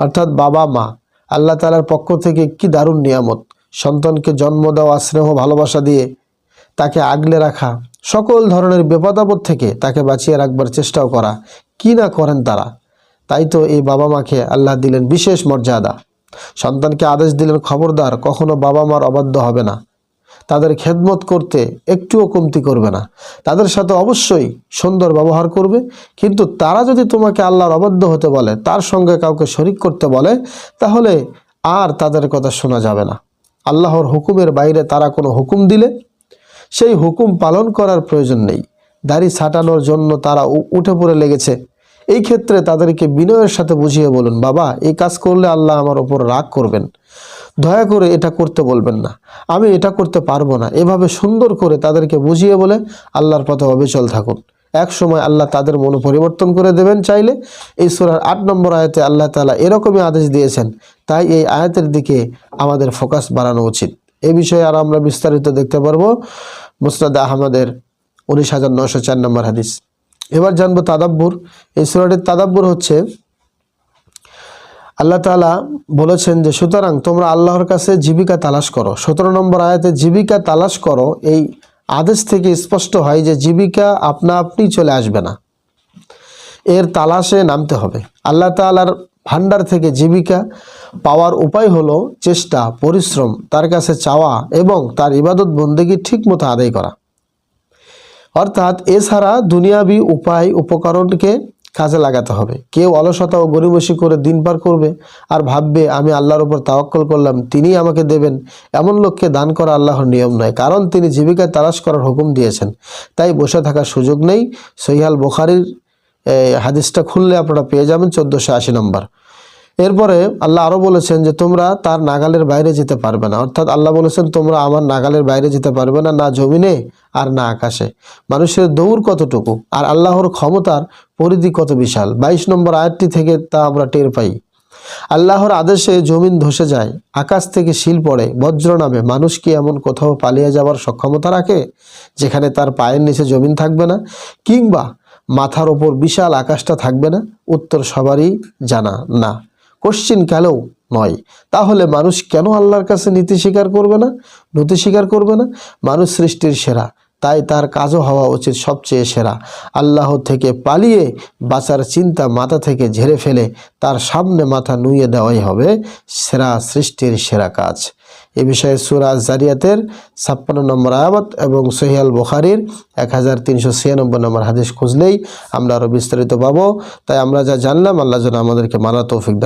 অর্থাৎ বাবা, মা, আল্লাহ তালার পক্ষ থেকে কি দারুণ নিয়ামত। সন্তানকে জন্ম দেওয়া, স্নেহ, ভালোবাসা দিয়ে তাকে আগলে রাখা, সকল ধরনের বিপদাপদ থেকে তাকে বাঁচিয়ে রাখবার চেষ্টাও করা, কি না করেন তারা? তাই তো এই বাবা মাকে আল্লাহ দিলেন বিশেষ মর্যাদা। সন্তানকে আদেশ দিলেন খবরদার, কখনো বাবা মার অবাধ্য হবে না। তাদের খেদমত করতে একটুও কমতি করবে না। তাদের সাথে অবশ্যই সুন্দর ব্যবহার করবে। কিন্তু তারা যদি তোমাকে আল্লাহর অবাধ্য হতে বলে, তার সঙ্গে কাউকে শরিক করতে বলে, তাহলে আর তাদের কথা শোনা যাবে না। আল্লাহর হুকুমের বাইরে তারা কোনো হুকুম দিলে, সেই হুকুম পালন করার প্রয়োজন নেই। দাড়ি ছাটানোর জন্য তারা উঠে পড়ে লেগেছে। এই ক্ষেত্রে তাদেরকে বিনয়ের সাথে বুঝিয়ে বলুন, বাবা, এই কাজ করলে আল্লাহ আমার ওপর রাগ করবেন। দয়া করে এটা করতে বলবেন না। আমি এটা করতে পারব না। এভাবে সুন্দর করে তাদেরকে বুঝিয়ে বলে আল্লাহর পথে অবিচল থাকুন। এক সময় আল্লাহ তাদের মন পরিবর্তন করে দেবেন চাইলে। এই সুরার আট নম্বর আয়াতে আল্লাহ তালা এরকমই আদেশ দিয়েছেন। তাই এই আয়াতের দিকে আমাদের ফোকাস বাড়ানো উচিত। এ বিষয়ে আর আমরা বিস্তারিত দেখতে পারব। মুসরাদ আহমদের উনিশ হাজার নশো চার নম্বর হাদিস। এবার জানব তাদাব্বুর। এই সুরাটির তাদাব্বুর হচ্ছে আল্লাহ তাআলা বলেছেন যে, সুতরাং তোমরা আল্লাহর কাছে জীবিকা তালাশ করো। সতেরো নম্বর আয়াতে জীবিকা তালাশ করো, এই আদেশ থেকে স্পষ্ট হয় যে, জীবিকা আপনা আপনি চলে আসবে না। এর তালাশে নামতে হবে। আল্লাহ তাআলার ভান্ডার থেকে জীবিকা পাওয়ার উপায় হলো চেষ্টা, পরিশ্রম, তার কাছে চাওয়া এবং তার ইবাদত বন্দেগী ঠিক মতো আদায় করা। অর্থাৎ এছাড়া দুনিয়াবি উপায়, উপকরণকে কাজে লাগাতে হবে। কেউ অলসতা ও গরিবসী করে দিন পার করবে আর ভাববে, আমি আল্লাহর উপর তাওয়াক্কল করলাম তিনি আমাকে দেবেন। এমন লোককে দান করা আল্লাহর নিয়ম নয়, কারণ তিনি জীবিকায় তালাশ করার হুকুম দিয়েছেন। তাই বসে থাকার সুযোগ নেই। সহিহাল বোখারির হাদিসটা খুললে আপনারা পেয়ে যাবেন চোদ্দোশো আশি নম্বর। এরপরে আল্লাহ আরও বলেছেন যে তোমরা তার নাগালের বাইরে যেতে পারবে না। অর্থাৎ আল্লাহ বলেছেন, তোমরা আমার নাগালের বাইরে যেতে পারবে না না জমিনে আর না আকাশে। মানুষের দৌড় কতটুকু আর আল্লাহর ক্ষমতার পরিধি কত বিশাল? বাইশ নম্বর আয়াতটি থেকে তা আমরা টের পাই। আল্লাহর আদেশে জমিন ধসে যায়, আকাশ থেকে শিল পড়ে, বজ্র নামে। মানুষ কি এমন কোথাও পালিয়ে যাওয়ার সক্ষমতা রাখে, যেখানে তার পায়ের নিচে জমিন থাকবে না? কিংবা মাথার ওপর বিশাল আকাশটা থাকবে না? উত্তর সবারই জানা না। কোশ্চিন কালেও নয়? তাহলে মানুষ কেন আল্লাহর কাছে নীতি স্বীকার করবে না? নতি স্বীকার করবে না? মানুষ সৃষ্টির সেরা, তাই তার কাজও হওয়া উচিত সবচেয়ে সেরা। আল্লাহ থেকে পালিয়ে বাঁচার চিন্তা মাথা থেকে ঝেড়ে ফেলে, তার সামনে মাথা নুয়ে দেওয়াই হবে সেরা সৃষ্টির সেরা কাজ। এ বিষয়ে সুরা জারিয়াতের ছাপ্পান্ন নম্বর আয়ামত এবং সহিয়াল বুখারির এক হাজার তিনশো ছিয়ানব্বই নম্বর হাদিস খুঁজলেই আমরা আরও বিস্তারিত পাবো। তাই আমরা যা জানলাম, আল্লাহ যেন আমাদেরকে মানা তৌফিক